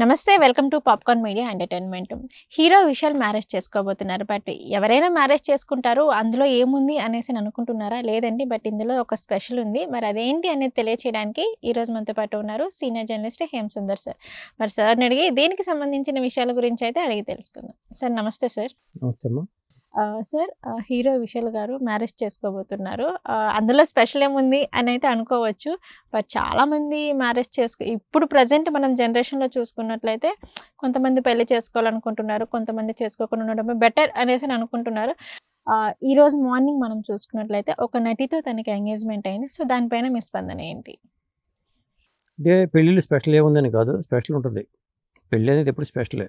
నమస్తే welcome to popcorn media entertainment. Hero Vishal marriage చేసుకోబోతున్నారు. But ఎవరైనా marriage చేసుకుంటారు అందులో ఏముంది అనేసి అనుకుంటున్నారా? లేదండి బట్ ఇందులో ఒక స్పెషల్ ఉంది. మరి అదేంటి అనేది తెలియచేయడానికి ఈ రోజు మనతో పాటు ఉన్నారు senior journalist Hem Sundar sir. మరి సార్ని అడిగి దీనికి సంబంధించిన విషయాల గురించి అయితే అడిగి తెలుసుకుందాం. సార్ నమస్తే సార్. నమస్తే సార్ హీరో విశాల్ గారు మ్యారేజ్ చేసుకోబోతున్నారు. అందులో స్పెషల్ ఏముంది అని అయితే అనుకోవచ్చు. బట్ చాలామంది మ్యారేజ్ చేసుకో ఇప్పుడు ప్రజెంట్ మనం జనరేషన్లో చూసుకున్నట్లయితే కొంతమంది పెళ్ళి చేసుకోవాలనుకుంటున్నారు కొంతమంది చేసుకోకుండా ఉండడమే బెటర్ అనేసి అని అనుకుంటున్నారు. ఆ, ఈ రోజు మార్నింగ్ మనం చూసుకున్నట్లయితే ఒక నటితో తనకి ఎంగేజ్మెంట్ అయింది. సో దానిపైన మీ స్పందన ఏంటి? అంటే పెళ్ళిళ్ళు స్పెషల్ ఏముందని కాదు స్పెషల్ ఉంటుంది. పెళ్ళి అనేది ఎప్పుడు స్పెషలే.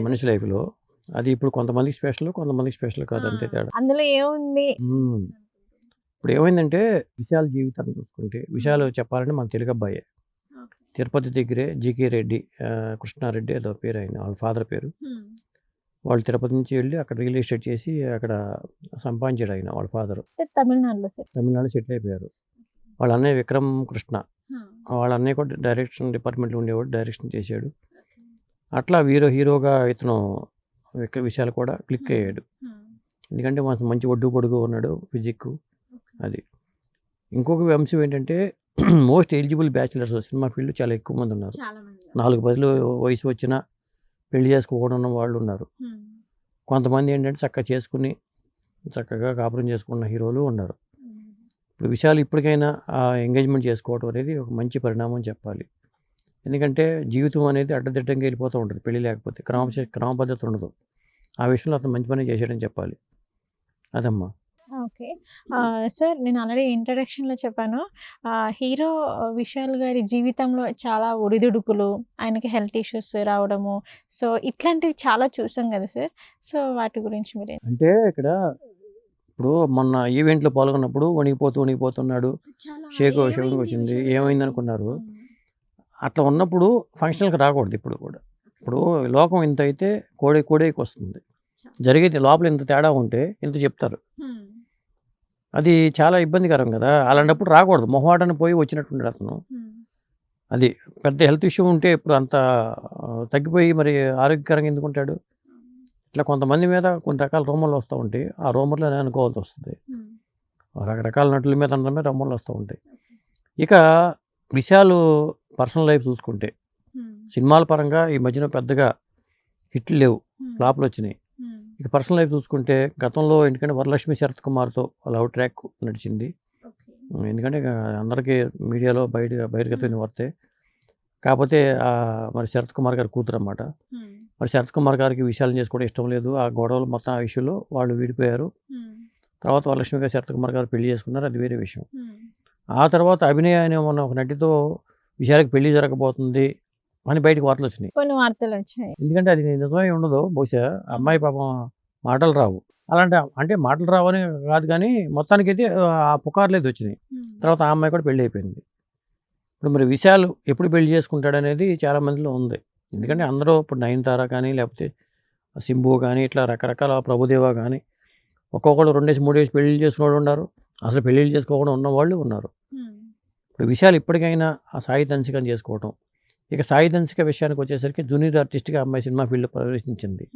మనిషి లైఫ్లో అది ఇప్పుడు కొంతమందికి స్పెషల్ కొంతమందికి స్పెషల్ కాదు అంతే తేడా. అందులో ఏముంది. ఇప్పుడు ఏమైందంటే విశాల జీవితాన్ని చూసుకుంటే విశాల్ చెప్పాలంటే మన తెలుగు అబ్బాయే. తిరుపతి దగ్గరే జీకే రెడ్డి కృష్ణారెడ్డి ఏదో పేరు ఆయన వాళ్ళ ఫాదర్ పేరు. వాళ్ళు తిరుపతి నుంచి వెళ్ళి అక్కడ రియల్ ఎస్టేట్ చేసి అక్కడ సంపాదించాడు ఆయన వాళ్ళ ఫాదర్. తమిళనాడులో తమిళనాడు సెటిల్ అయిపోయారు. వాళ్ళ అన్నయ్య విక్రమ్ కృష్ణ. వాళ్ళ అన్నయ్య కూడా డైరెక్షన్ డిపార్ట్మెంట్లో ఉండేవాడు డైరెక్షన్ చేశాడు. అట్లా హీరో హీరోగా ఇతను విశాల్ కూడా క్లిక్ అయ్యాడు. ఎందుకంటే మన మంచి ఒడ్డు పొడుగు ఉన్నాడు ఫిజిక్ అది. ఇంకొక అంశం ఏంటంటే most eligible bachelors cinema field చాలా ఎక్కువ మంది ఉన్నారు. నాలుగు పదులు వయసు వచ్చినా పెళ్ళి చేసుకోకుండా ఉన్న వాళ్ళు ఉన్నారు. కొంతమంది ఏంటంటే చక్కగా చేసుకుని చక్కగా కాపురం చేసుకున్న హీరోలు ఉన్నారు. ఇప్పుడు విషయాలు ఇప్పటికైనా ఎంగేజ్మెంట్ చేసుకోవడం అనేది ఒక మంచి పరిణామం చెప్పాలి. ఎందుకంటే జీవితం అనేది అడ్డదిడ్డంగా వెళ్ళిపోతూ ఉంటుంది పెళ్ళి లేకపోతే. క్రమ క్రమ పద్ధతి ఉండదు. ఆ విషయంలో అతను మంచి పని చేశాడని చెప్పాలి. అదమ్మా. ఓకే. సార్ నేను ఆల్రెడీ ఇంట్రడక్షన్లో చెప్పాను. హీరో విశాల్ గారి జీవితంలో చాలా ఒడిదుడుకులు ఆయనకి హెల్త్ ఇష్యూస్ రావడము. సో ఇట్లాంటివి చాలా చూసాం కదా సార్. సో వాటి గురించి మీరు అంటే ఇక్కడ ఇప్పుడు మొన్న ఈవెంట్లో పాల్గొన్నప్పుడు వణిగిపోతూ వణిగిపోతున్నాడు షేక్ షేక్ వచ్చింది. ఏమైంది అనుకున్నారు అట్లా ఉన్నప్పుడు ఫంక్షన్కి రాకూడదు ఇప్పుడు కూడా. ఇప్పుడు లోకం ఇంత అయితే కోడే కోడేకి వస్తుంది. జరిగేది లోపల ఇంత తేడా ఉంటే ఇంత చెప్తారు. అది చాలా ఇబ్బందికరం కదా. అలాంటప్పుడు రాకూడదు. మొహమాటాన్ని పోయి వచ్చినట్టుండే అతను. అది పెద్ద హెల్త్ ఇష్యూ ఉంటే ఇప్పుడు అంత తగ్గిపోయి మరి ఆరోగ్యకరంగా ఎందుకు ఉంటాడు? ఇట్లా కొంతమంది మీద కొన్ని రకాల రూమర్లు వస్తూ ఉంటాయి ఆ రూమర్లు నేను అనుకోవాల్సి వస్తుంది. రకరకాల నటుల మీద అందరి మీద రూమర్లు వస్తూ ఉంటాయి. ఇక విశాలు పర్సనల్ లైఫ్ చూసుకుంటే సినిమాల పరంగా ఈ మధ్యన పెద్దగా హిట్లు లేవు. ఫ్లాప్లు వచ్చినాయి. ఇక పర్సనల్ లైఫ్ చూసుకుంటే గతంలో ఎందుకంటే వరలక్ష్మి శరత్ కుమార్తో లవ్ ట్రాక్ నడిచింది. ఎందుకంటే అందరికీ మీడియాలో బయట బహిర్గతమైన వార్తే. కాకపోతే ఆ మరి శరత్ కుమార్ గారి కూతురు అన్నమాట. మరి శరత్ కుమార్ గారికి విషయాలు చేసుకోవడం ఇష్టం లేదు. ఆ గొడవలు మొత్తం ఆ ఇష్యూలో వాళ్ళు విడిపోయారు. తర్వాత వరలక్ష్మి గారు శరత్ కుమార్ గారు పెళ్ళి చేసుకున్నారు. అది వేరే విషయం. ఆ తర్వాత అభినయ అనే మన ఒక నటితో విషయాలకు పెళ్ళి జరగబోతుంది అని బయటకు వార్తలు వచ్చినాయి. కొన్ని వార్తలు వచ్చాయి. ఎందుకంటే అది నిజమై ఉండదు. బహుశా అమ్మాయి పాపం మాటలు రావు. అలాంటి అంటే మాటలు రావని కాదు కానీ మొత్తానికైతే ఆ పుకార్లేదు వచ్చినాయి. తర్వాత ఆ అమ్మాయి కూడా పెళ్ళి అయిపోయింది. ఇప్పుడు మరి విషయాలు ఎప్పుడు పెళ్ళి చేసుకుంటాడు అనేది చాలా మందిలో ఉంది. ఎందుకంటే అందరూ ఇప్పుడు నయనతార కానీ లేకపోతే సింబు కానీ ఇట్లా రకరకాల ప్రభుదేవ కానీ ఒక్కొక్కరు రెండేసి మూడేసి పెళ్ళి చేసుకున్న వాళ్ళు ఉన్నారు. అసలు పెళ్ళిళ్ళు చేసుకోకుండా ఉన్న వాళ్ళు ఉన్నారు. ఇప్పుడు విషయాలు ఇప్పటికైనా ఆ సాయి దంశకం చేసుకోవటం. ఇక సాయి దంశిక విషయానికి వచ్చేసరికి జూనియర్ ఆర్టిస్ట్గా అమ్మాయి సినిమా ఫీల్డ్లో ప్రవేశించింది.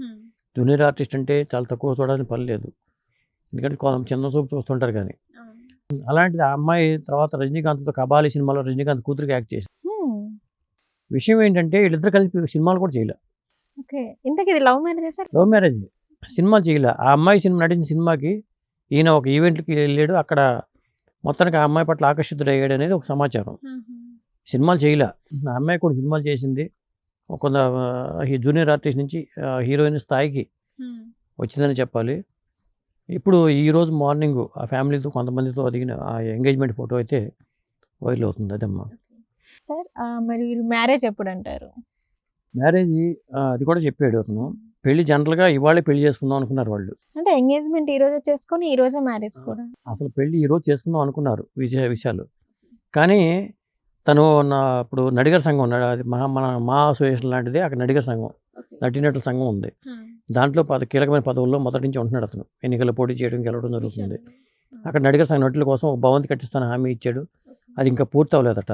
జూనియర్ ఆర్టిస్ట్ అంటే చాలా తక్కువ చూడాలని పని లేదు. ఎందుకంటే కొంత చిన్న చూపు చూస్తుంటారు కానీ. అలాంటిది ఆ అమ్మాయి తర్వాత రజనీకాంత్తో కబాలి సినిమాలో రజనీకాంత్ కూతురికి యాక్ట్ చేసింది. విషయం ఏంటంటే వీళ్ళిద్దరు కలిపి సినిమాలు కూడా చేయలే. ఓకే. ఇంతకి ఇది love marriage love marriage. Cinema చేయలే. ఆ అమ్మాయి సినిమా నటించిన సినిమాకి ఈయన ఒక ఈవెంట్కి వెళ్ళాడు. అక్కడ మొత్తానికి ఆ అమ్మాయి పట్ల ఆకర్షితుడయ్యాడు అనేది ఒక సమాచారం. సినిమాలు చేయలే. ఆ అమ్మాయి కూడా సినిమాలు చేసింది. ఒక జూనియర్ ఆర్టిస్ట్ నుంచి హీరోయిన్ స్థాయికి వచ్చిందని చెప్పాలి. ఇప్పుడు ఈరోజు మార్నింగ్ ఆ ఫ్యామిలీతో కొంతమందితో దిగిన ఆ ఎంగేజ్మెంట్ ఫోటో అయితే వైరల్ అవుతుంది. అదమ్మా. సార్ మరి మ్యారేజ్ ఎప్పుడు అంటారు మ్యారేజ్ అది కూడా చెప్పాడు అతను. పెళ్ళి జనరల్గా ఇవాళే పెళ్ళి చేసుకుందాం అనుకున్నారు వాళ్ళు. అంటే ఎంగేజ్మెంట్ ఈ రోజే చేసుకొని ఈ రోజే మ్యారేజ్ కూడా. అసలు పెళ్ళి ఈరోజు చేసుకుందాం అనుకున్నారు విషయ విషయాలు కానీ తను నా ఇప్పుడు నడిగర్ సంఘం ఉన్నాడు అది మహా మన మా అసోసియేషన్ లాంటిది అక్కడ నడిగర్ సంఘం. నటినటుల సంఘం ఉంది. దాంట్లో పద కీలకమైన పదవుల్లో మొదటి నుంచి ఉంటున్నాడు అతను. ఎన్నికల పోటీ చేయడం గెలవడం జరుగుతుంది. అక్కడ నడిగర్ సంఘం నటుల కోసం ఒక భవంతి కట్టిస్తాను హామీ ఇచ్చాడు. అది ఇంకా పూర్తి అవ్వలేదట.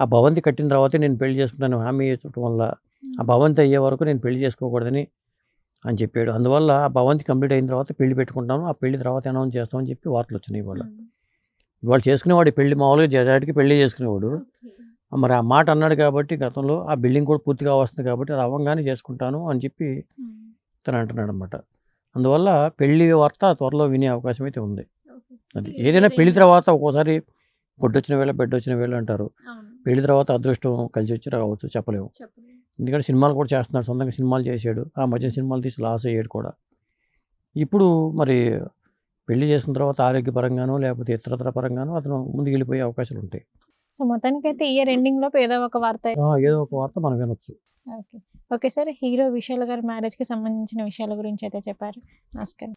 ఆ భవంతి కట్టిన తర్వాతే నేను పెళ్ళి చేసుకుంటాను హామీ ఇచ్చడం వల్ల ఆ భవంతి అయ్యే వరకు నేను పెళ్ళి చేసుకోకూడదని అని చెప్పాడు. అందువల్ల ఆ భవంతి కంప్లీట్ అయిన తర్వాత పెళ్ళి పెట్టుకుంటాను ఆ పెళ్ళి తర్వాత అనౌన్స్ చేస్తామని చెప్పి వార్తలు వచ్చినాయి ఇవాళ. ఇవాళ చేసుకునేవాడు పెళ్ళి మామూలుగా జడాడికి పెళ్ళి చేసుకునేవాడు. మరి ఆ మాట అన్నాడు కాబట్టి గతంలో ఆ బిల్డింగ్ కూడా పూర్తిగా వస్తుంది కాబట్టి అది అవ్వగానే చేసుకుంటాను అని చెప్పి తను అంటున్నాడు అనమాట అందువల్ల పెళ్ళి వార్త త్వరలో వినే అవకాశం అయితే ఉంది. అది ఏదైనా పెళ్ళి తర్వాత ఒక్కోసారి గొడ్డు వచ్చిన వేళ బెడ్ వచ్చిన వేళ అంటారు. పెళ్ళి తర్వాత అదృష్టం కలిసి వచ్చి రావచ్చు చెప్పలేము. ఎందుకంటే సినిమాలు కూడా చేస్తున్నాడు సొంతంగా సినిమాలు చేశాడు. ఆ మధ్య సినిమాలు తీసి లాస్ అయ్యాడు కూడా. ఇప్పుడు మరి పెళ్ళి చేసుకున్న తర్వాత ఆరోగ్యపరంగానో లేకపోతే ఇతరతర పరంగానో అతను ముందుకు వెళ్ళిపోయే అవకాశాలు ఉంటాయి. సో మొత్తానికైతే ఇయర్ ఎండింగ్ లోపు ఏదో ఒక వార్త ఏదో ఒక వార్త మనం వినొచ్చు. Okay. Okay sir hero Vishal గారి మ్యారేజ్కి సంబంధించిన విషయాల గురించి అయితే చెప్పారు. నమస్కారం.